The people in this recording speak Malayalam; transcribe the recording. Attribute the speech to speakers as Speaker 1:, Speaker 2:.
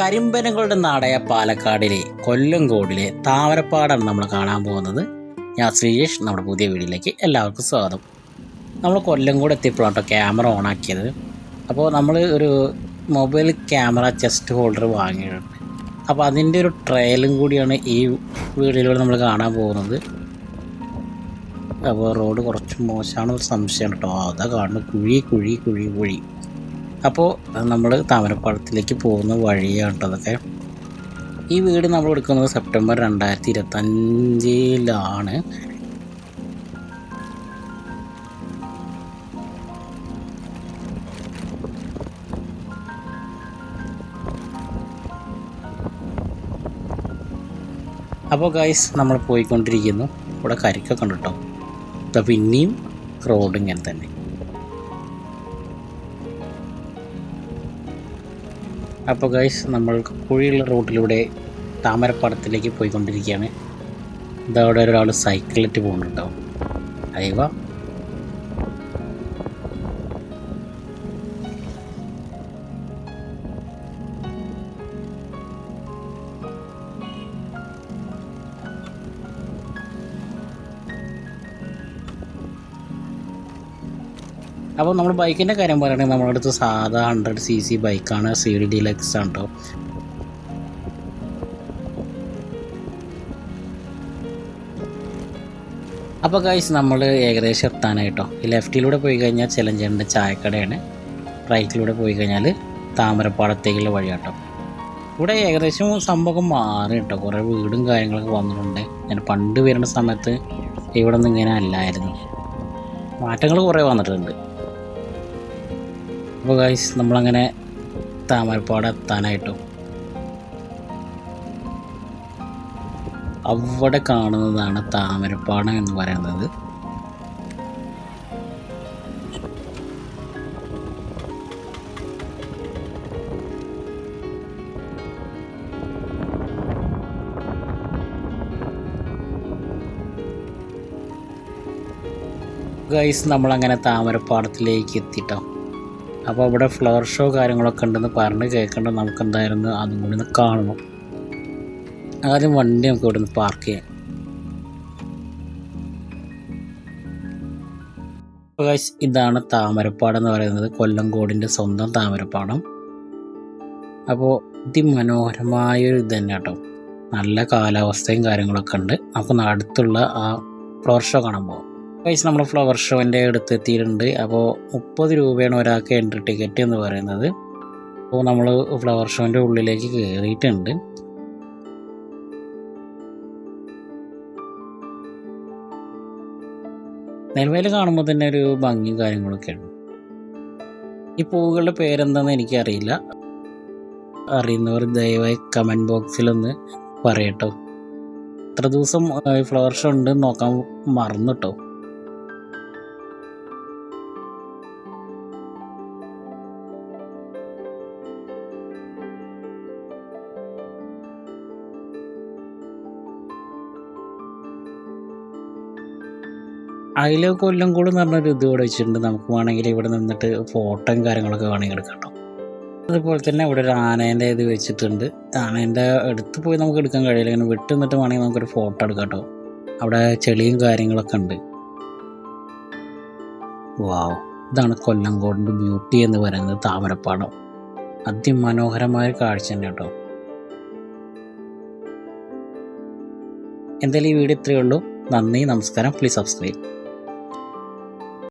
Speaker 1: കരിമ്പനങ്ങളുടെ നാടായ പാലക്കാടിലെ കൊല്ലംകോടിലെ താമരപ്പാടാണ് നമ്മൾ കാണാൻ പോകുന്നത്. ഞാൻ ശ്രീയേഷ് നമ്മുടെ പുതിയ വീഡിയോയിലേക്ക് എല്ലാവർക്കും സ്വാഗതം. നമ്മൾ കൊല്ലംകോട് എത്തിയപ്പോഴാണ് കേട്ടോ ക്യാമറ ഓൺ ആക്കിയത്. അപ്പോൾ നമ്മൾ ഒരു മൊബൈൽ ക്യാമറ ചെസ്റ്റ് ഹോൾഡർ വാങ്ങിയിട്ടുണ്ട്. അപ്പോൾ അതിന്റെ ഒരു ട്രയലും കൂടിയാണ് ഈ വീഡിയോയിലൂടെ നമ്മൾ കാണാൻ പോകുന്നത്. അപ്പോൾ റോഡ് കുറച്ച് മോശമാണെന്നൊരു സംശയം കേട്ടോ. അതാ കാണുന്നത്. കുഴി കുഴി കുഴി കുഴി. അപ്പോൾ നമ്മൾ താമരപ്പാടത്തിലേക്ക് പോകുന്ന വഴിയാണ് കേട്ടതൊക്കെ ഈ വീട് നമ്മൾ എടുക്കുന്നത് സെപ്റ്റംബർ രണ്ടായിരത്തി ഇരുപത്തഞ്ചിലാണ് അപ്പോൾ ഗൈസ് നമ്മൾ പോയിക്കൊണ്ടിരിക്കുന്നു. ഇവിടെ കരിക്കൊക്കെ ഉണ്ട് കേട്ടോ പിന്നെയും റോഡ് ഇങ്ങനെ തന്നെ. അപ്പോൾ ഗൈസ് നമ്മൾ കുഴിയുള്ള റൂട്ടിലൂടെ താമരപ്പാടത്തിലേക്ക് പോയിക്കൊണ്ടിരിക്കുകയാണ്. ഇതവിടെ ഒരാൾ സൈക്കിളിട്ട് പോകുന്നുണ്ടാവും. അയവ അപ്പോൾ നമ്മൾ ബൈക്കിന്റെ കാര്യം പറയുകയാണെങ്കിൽ നമ്മുടെ അടുത്ത് സാധാ ഹൺഡ്രഡ് സി സി ബൈക്കാണ് സി ഡി ഡിലക്സ് ആണ് കേട്ടോ അപ്പോൾ ഗൈസ് നമ്മൾ ഏകദേശം എത്താനായിട്ടോ ഈ ലെഫ്റ്റിലൂടെ പോയി കഴിഞ്ഞാൽ ചിലഞ്ചേണ്ട ചായക്കടയാണ്. റൈറ്റിലൂടെ പോയി കഴിഞ്ഞാൽ താമരപ്പാടത്തേക്കുള്ള വഴിയാട്ടോ ഇവിടെ ഏകദേശം സംഭവം മാറി കേട്ടോ കുറേ വീടും കാര്യങ്ങളൊക്കെ വന്നിട്ടുണ്ട്. ഞാൻ പണ്ട് വരുന്ന സമയത്ത് ഇവിടെ നിന്ന് ഇങ്ങനെ അല്ലായിരുന്നു. മാറ്റങ്ങൾ കുറേ വന്നിട്ടുണ്ട്. അപ്പോൾ ഗൈസ് നമ്മളങ്ങനെ താമരപ്പാട് എത്താനായിട്ടു അവിടെ കാണുന്നതാണ് താമരപ്പാടം എന്ന് പറയുന്നത്. ഗൈസ് നമ്മളങ്ങനെ താമരപ്പാടത്തിലേക്ക് എത്തിട്ടോ. അപ്പോൾ അവിടെ ഫ്ലവർ ഷോ കാര്യങ്ങളൊക്കെ ഉണ്ടെന്ന് പറഞ്ഞ് കേൾക്കേണ്ട നമുക്ക് എന്തായിരുന്നു അതും കൂടി ഒന്ന് കാണണം. ആദ്യം വണ്ടി നമുക്ക് ഇവിടെ നിന്ന് പാർക്ക് ചെയ്യാം ഇതാണ് താമരപ്പാടം എന്ന് പറയുന്നത്. കൊല്ലംകോടിന്റെ സ്വന്തം താമരപ്പാടം. അപ്പോൾ അതിമനോഹരമായൊരു ഇത് തന്നെ കേട്ടോ. നല്ല കാലാവസ്ഥയും കാര്യങ്ങളൊക്കെ ഉണ്ട്. നമുക്ക് അടുത്തുള്ള ആ ഫ്ലവർ ഷോ കാണാൻ പോകാം ഗൈസ് നമ്മൾ ഫ്ലവർ ഷോന്റെ അടുത്ത് എത്തിയിട്ടുണ്ട് അപ്പോൾ മുപ്പത് രൂപയാണ് ഒരാൾക്ക് എൻട്രി ടിക്കറ്റ് എന്ന് പറയുന്നത്. അപ്പോൾ നമ്മൾ ഫ്ലവർ ഷോന്റെ ഉള്ളിലേക്ക് കയറിയിട്ടുണ്ട് നിലവിൽ കാണുമ്പോൾ തന്നെ ഒരു ഭംഗിയും കാര്യങ്ങളൊക്കെ ഉണ്ട്. ഈ പൂവുകളുടെ പേരെന്താണെന്ന് എനിക്കറിയില്ല. അറിയുന്നവർ ദയവായി കമന്റ് ബോക്സിലൊന്ന് പറയട്ടോ. ഇത്ര ദിവസം ഫ്ലവർ ഷോ ഉണ്ട് നോക്കാൻ മറന്നു കേട്ടോ അതിൽ കൊല്ലം കൂടെ എന്ന് പറഞ്ഞൊരു ഇത് വെച്ചിട്ടുണ്ട്. നമുക്ക് വേണമെങ്കിൽ ഇവിടെ നിന്നിട്ട് ഫോട്ടോയും കാര്യങ്ങളൊക്കെ വേണമെങ്കിൽ എടുക്കാം കേട്ടോ. അതുപോലെ തന്നെ ഇവിടെ ഒരു ആനേന്റെ ഇത് വെച്ചിട്ടുണ്ട്. ആനേന്റെ അടുത്ത് പോയി നമുക്ക് എടുക്കാൻ കഴിയില്ല. ഇങ്ങനെ വിട്ട് നിന്നിട്ട് വേണമെങ്കിൽ നമുക്കൊരു ഫോട്ടോ എടുക്കാം കേട്ടോ. അവിടെ ചെളിയും കാര്യങ്ങളൊക്കെ ഉണ്ട്. വാവ്. ഇതാണ് കൊല്ലംകോടിന്റെ ബ്യൂട്ടി എന്ന് പറയുന്നത് താമരപ്പാടം. അതിമനോഹരമായ കാഴ്ച തന്നെ കേട്ടോ. എന്തായാലും ഈ വീഡിയോ ഇത്രയേ ഉള്ളൂ. നന്ദി നമസ്കാരം. Please subscribe